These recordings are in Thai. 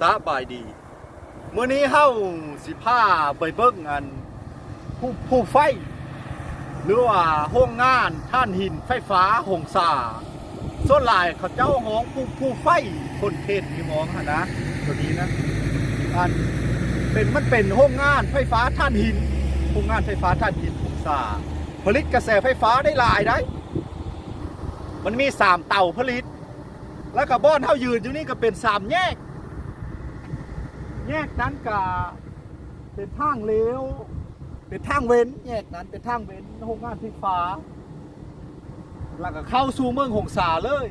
สบายดีมื้อนี้เฮาสิพาไปเบิ่งอันผู้ผู้ไฟ หรือว่าโรงงานท่านหินไฟฟ้าหงสาส่วนหลายเขาเจ้าห้องผู้ผู้ไฟคนเทศที่มองขนะตัวนี้นะอันเป็นมันเป็นโรงงานไฟฟ้าท่านหินโรงงานไฟฟ้าท่านหินหงสาผลิตกระแสไฟฟ้าได้หลายได้ มันมีสามเต่าผลิต แล้วก็บ้อนเท่ายืนอยู่นี่ก็เป็นสามแยก แยกนั้นก็เป็นทางเลี้ยวเป็นทางเว้น แยกนั้นเป็นทางเว้นโรงงานไฟฟ้า แล้วก็เข้าสู่เมืองหงสาเลย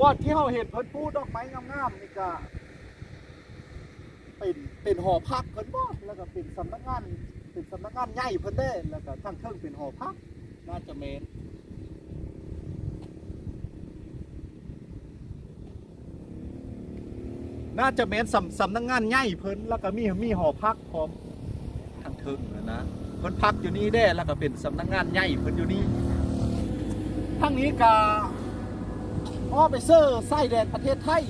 วอดที่เราเห็นเพิ่นปูดอกไม้งามๆนี่ก็เป็นเป็นหอพักเพิ่นบ่แล้วก็เป็นสำนักงานเป็นสำนักงานใหญ่เพิ่นได้แล้วก็ทางเทิงเป็นหอพักน่าจะเมน น่าจะแม้นสำสำนักงานใหญ่เพิ่นแล้วก็มีมีหอพักพร้อมทางเทิงนะนะเพิ่นพักอยู่นี่ได้แล้วก็เป็นสำนักงานใหญ่เพิ่นอยู่นี่ทางนี้ก็อ้อไปเซอร์ไส้แดนประเทศไทย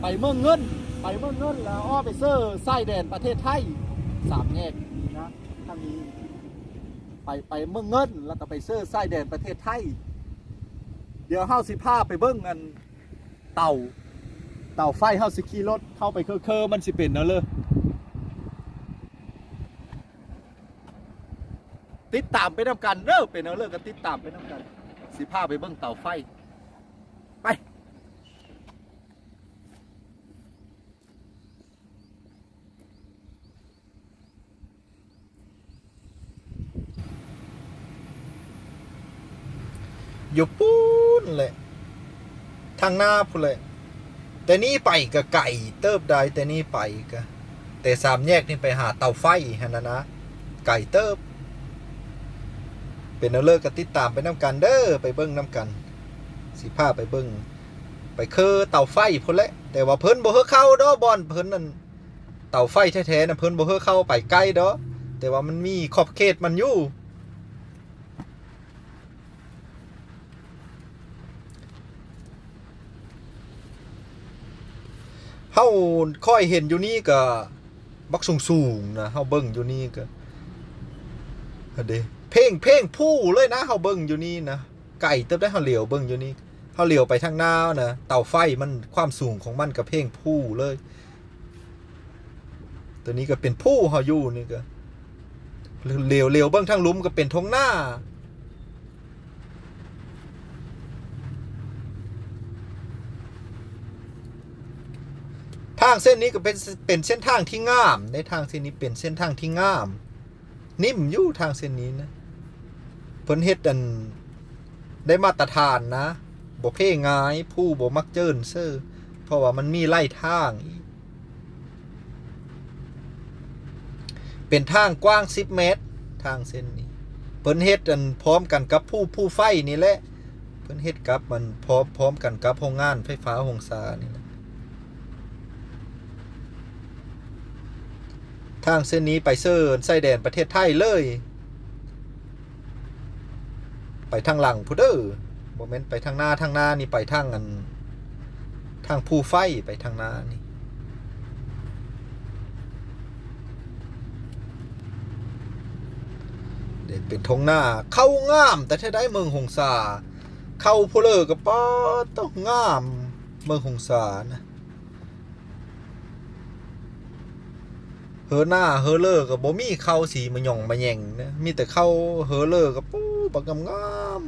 ไปเมืองเงิน ไปเมืองเงินแล้วอ้อไปเซอร์ไส้แดนประเทศไทยสามแยกนะทางนี้ไปไปเมืองเงิน แล้วก็ไปเซอร์ไส้แดนประเทศไทย เดี๋ยวเฮาสิพาไปเบิ่งอันเต่า เต่าไฟเฮาสิขี่รถเข้าไปเคอๆมันสิเป็นเนอะเลยติดตามไปนำกันเด้อเป็นเนอะเลยก็ติดตามไปนำกัน สิพาไปเบิ่งเต่าไฟ ไปอยู่ปูนเลยทางหน้าพูนเลย แต่นี่ไปก็ไก่เติบได้แต่นี่ไปก็แต่สามแยกนี่ไปหาเตาไฟฮะนะนะ ไก่เติบ เป็นเอาเลิกก็ติดตามไปน้ำกันเด้อไปเบิ้งน้ำกันสิพาไปเบิ้งไปคือเตาไฟพุ่นแหละแต่ว่าเพิ่นบ่เฮอเข้าดอบอนเพิ่นนั่นเตาไฟแท้ๆนะเพิ่นบ่เฮอเข้าไปใกล้ดอแต่ว่ามันมีขอบเขตมันอยู่ เฮาค่อยเห็นอยู่นี่ก็บักสูงสูงๆนะเฮาเบิ่งอยู่นี่ก็เดเพ่งเพ่งผู้เลยนะเฮาเบิ่งอยู่นี่นะไก่เติบได้เฮาเหลียวเบิ่งอยู่นี่เฮาเหลียวไปทางหน้านะเตาไฟมันความสูงของมันก็เพ่งผู้เลย ตัวนี้ก็เป็นผู้เฮาอยู่นี่ก็เหลียวเหลียวเบิ่งทางลุมก็เป็นทงหน้า ทางเส้นนี้ก็เป็นเป็นเส้นทางที่งาม ในทางเส้นนี้เป็นเส้นทางที่งาม นิ่มอยู่ทางเส้นนี้นะเพิ่นเฮ็ดอันได้มาตรฐานนะบ่เพ่งายผู้บ่มักเจินเซอร์เพราะว่ามันมีไล่ทาง เป็นทางกว้าง 10 เมตร ทางเส้นนี้เพิ่นเฮ็ดอันพร้อมกันกับผู้ผู้ไฟนี่แหละเพิ่นเฮ็ดกับมันพร้อมพร้อมกันกับโรงงานไฟฟ้าหงสานี่นะ ทางเส้นนี้ไปเซิร์นไส้แดนประเทศไทยเลย ไปทางหลังพุเดอร์โมเมนต์ไปทางหน้าทางหน้านี่ไปทางอัน ทางภูไฟไปทางหน้านี่เด็กเป็นทงหน้าเข้างาม แต่ถ้าได้เมืองหงสาเข้าพุเลอร์กับป้อต้องงาม เมืองหงสานะ เฮ อหน้าเฮอเลอร์กับบ่มีเข้าสีมาหย่องมาแยงนะมีแต่เข้าเฮอเลอร์กับปู้บักงาม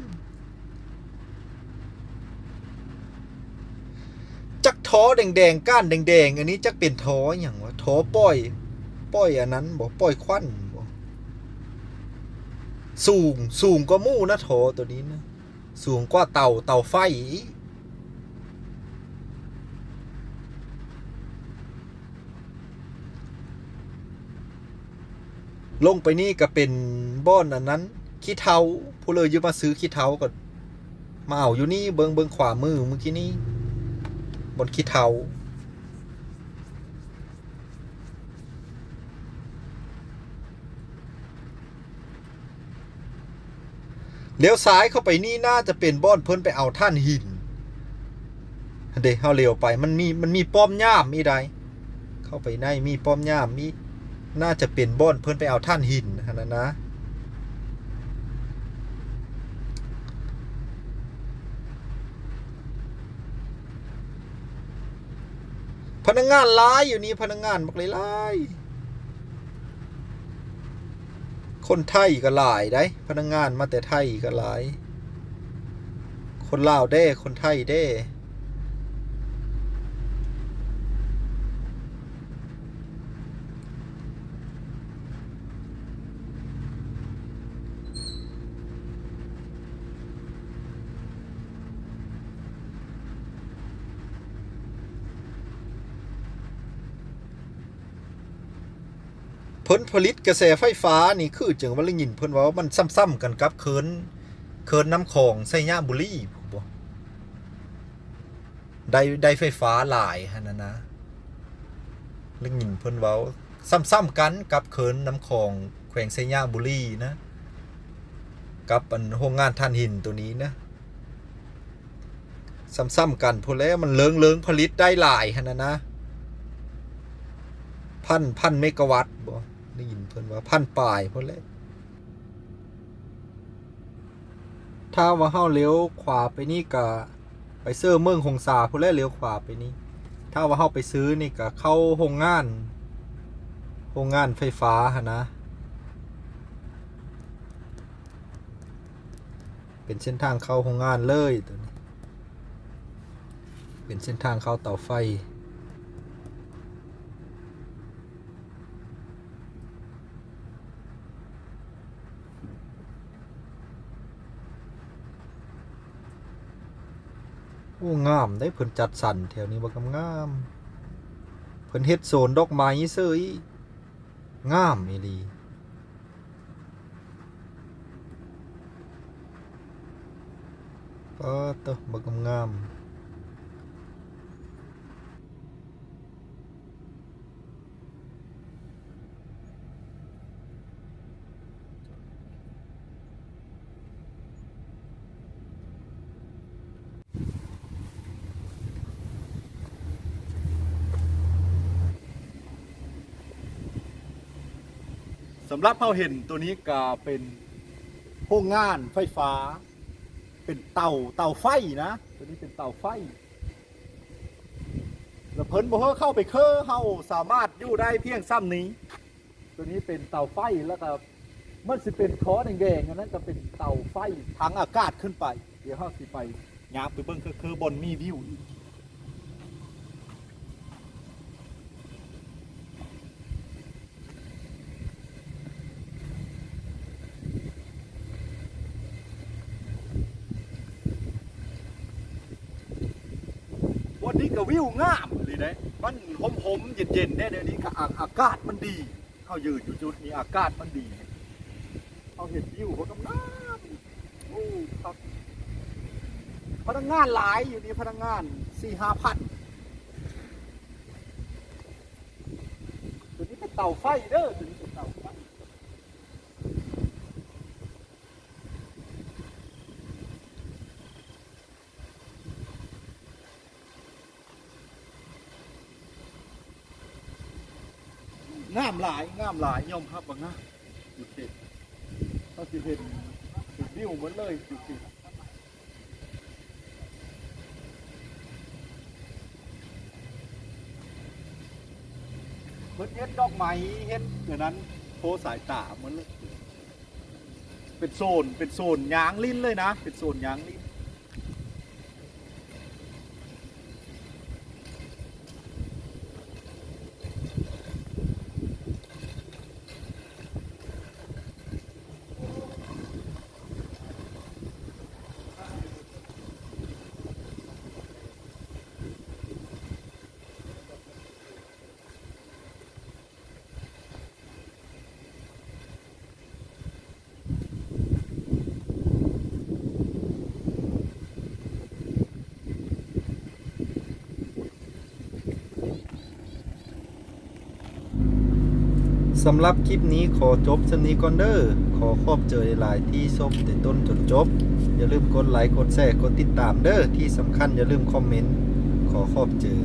จักท้อแดงๆก้านแดงๆอันนี้จักเป็นท้ออย่างวะท้อป้อยป้อยอันนั้นบ่ป้อยควันบ่สูงสูงกว่าหมู่นะท้อตัวนี้นะสูงกว่าเต่าเต่าไฟอีก ลงไปนี่ก็เป็นบ้อนอันนั้นขี้เทาผู้เลยยู่มาซื้อขี้เทาก็มาเอาอยู่นี่เบิงเบิงขวามือเมื่อกี้นี้บนขี้เทาเลี้ยวซ้ายเข้าไปนี่น่าจะเป็นบ้อนเพิ่นไปเอาท่านหินเด้เฮาเลี้ยวไปมันมีมันมีป้อมย่ามอีใดเข้าไปในมีป้อมย่ามมี น่าจะเป็นบ่อนเพิ่อนไปเอาท่านหินนน่ะนะพนักงานหลายอยู่นี่พนักงานบักหลายๆคนไทยก็หลายได้ พนักงานมาแต่ไทยก็หลาย คนลาวเด้ คนไทยเด้ เพิ่นผลิตกระแสไฟฟ้านี่คือจังว่าละยินเพิ่นว่ามันซ้ำๆกันกับเคินเคินน้ำของไสยะบุรีพู้นบ่ได้ได้ไฟฟ้าหลายหั่นน่ะนะละยินเพิ่นว้าซ้ำๆกันกับเคินน้ำของแขวงไสยะบุรีนะ กับอันโรงงานถ่านหินตัวนี้นะซ้ำๆกันพูแล้วมันเลิงๆผลิตได้หลายหั่นน่ะนะพันพันเมกะวัตต์บ่ ได้ยินเพิ่นว่าพันปลายพุ่นแหละถ้าว่าเฮาเลี้ยวขวาไปนี่ก็ไปเซอร์เมืองหงสาพุ่นและเลี้ยวขวาไปนี่ ถ้าว่าเฮาไปซื้อนี่ก็เข้าโรงงานโรงงานไฟฟ้าหั่นนะ เป็นเส้นทางเข้าโรงงานเลยตัวนี้ เป็นเส้นทางเข้าเตาไฟ อ้งามได้เพิ่นจัดสรรแถวนี้บ่กำงามเพิ่นเฮ็ดโซนดอกไม้เซยงามอีหลีปาตะบ่กำงาม สำหรับเฮาเห็นตัวนี้ก็เป็นโรงงานไฟฟ้า เป็นเตาเตาไฟนะ ตัวนี้เป็นเตาไฟ แล้วเพิ่นบอกว่าเข้าไปเคอเฮาสามารถอยู่ได้เพียงซ้ำนี้ ตัวนี้เป็นเตาไฟแล้วก็มันสิเป็นคอแดงๆอันนั้นก็เป็นเตาไฟทางอากาศขึ้นไป เดี๋ยวเฮาสิไปยาไปเบิ่งคือคือบนมีวิวอีก นี้ก็วิวงามเลยนะมันหอมหมๆเย็นๆเนี่ยเดี๋ยวนี้ก็อาอากาศมันดีเขายืนอยู่จุดนี้อากาศมันดีเขาเห็นวิวเขากำงามโอ้ครับพนักงานหลายอยู่นี่พนักงานสี่ห้าพันตัวนี้เป็นเต่าไฟเด้อตัวนี้เป็นเต่าไฟ งามหลายงามหลายยอมครับว่างามอยู่เขตเขาสิเห็นเห็นวิวหมดเลยอยู่เขตเพิ่นเฮ็ดดอกไม้เฮ็ดเดี๋ยวนั้นโพสายตาเหมือนเลยเป็นโซนเป็นโซนยางลิ้นเลยนะ เป็นโซนยางลิ้น สำหรับคลิปนี้ขอจบสนีก่อนเด้อขอขอบเจอหลายที่ชมแต่ต้นจนจบ อย่าลืมกดไลค์กดแชร์กดติดตามเด้อที่สำคัญอย่าลืมคอมเมนต์ขอขอขอบเจอ